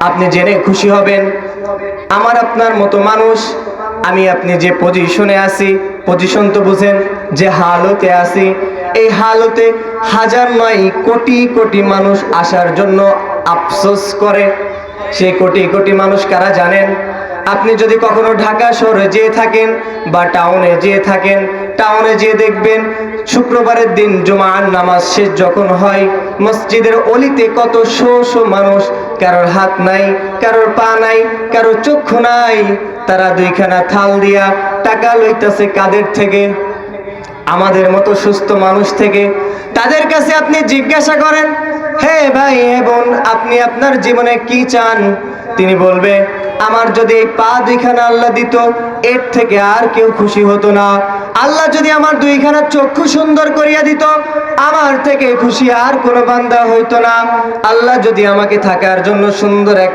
আপনি জেনে খুশি হবেন, আমার আপনার মতো মানুষ, আমি আপনি যে পজিশনে আছি পজিশন তো বুঝেন যে হালতে আছি, এই হালতে হাজার নয় কোটি কোটি মানুষ আসার জন্য আফসোস করে। সেই কোটি কোটি মানুষ কারা জানেন? আপনি যদি কখনো ঢাকা শহরে যেয়ে থাকেন বা টাউনে যেয়ে থাকেন, টাউনে যেয়ে দেখবেন শুক্রবারের দিন জুমার নামাজ শেষ যখন হয়, মসজিদের অলিতে কত শো শো মানুষ কারোর হাত নাই, কারোর পা নাই, কারোর চক্ষু নাই। তারা দুইখানা থাল দিয়া টাকা লইতাছে কাদের থেকে? আমাদের মতো সুস্থ মানুষ থেকে। তাদের কাছে আপনি জিজ্ঞাসা করেন, হে ভাই, হে বোন, আপনি আপনার জীবনে কি চান? তিনি বলবে, আমার যদি পা দুইখানা আল্লাহ দিত, এর থেকে আর কেউ খুশি হতো না। আল্লাহ যদি আমার দুইখানা চক্ষু সুন্দর করিয়া দিত, আমার থেকে খুশি আর কোনো বান্দা হইতো না। আল্লাহ যদি আমাকে থাকার জন্য সুন্দর এক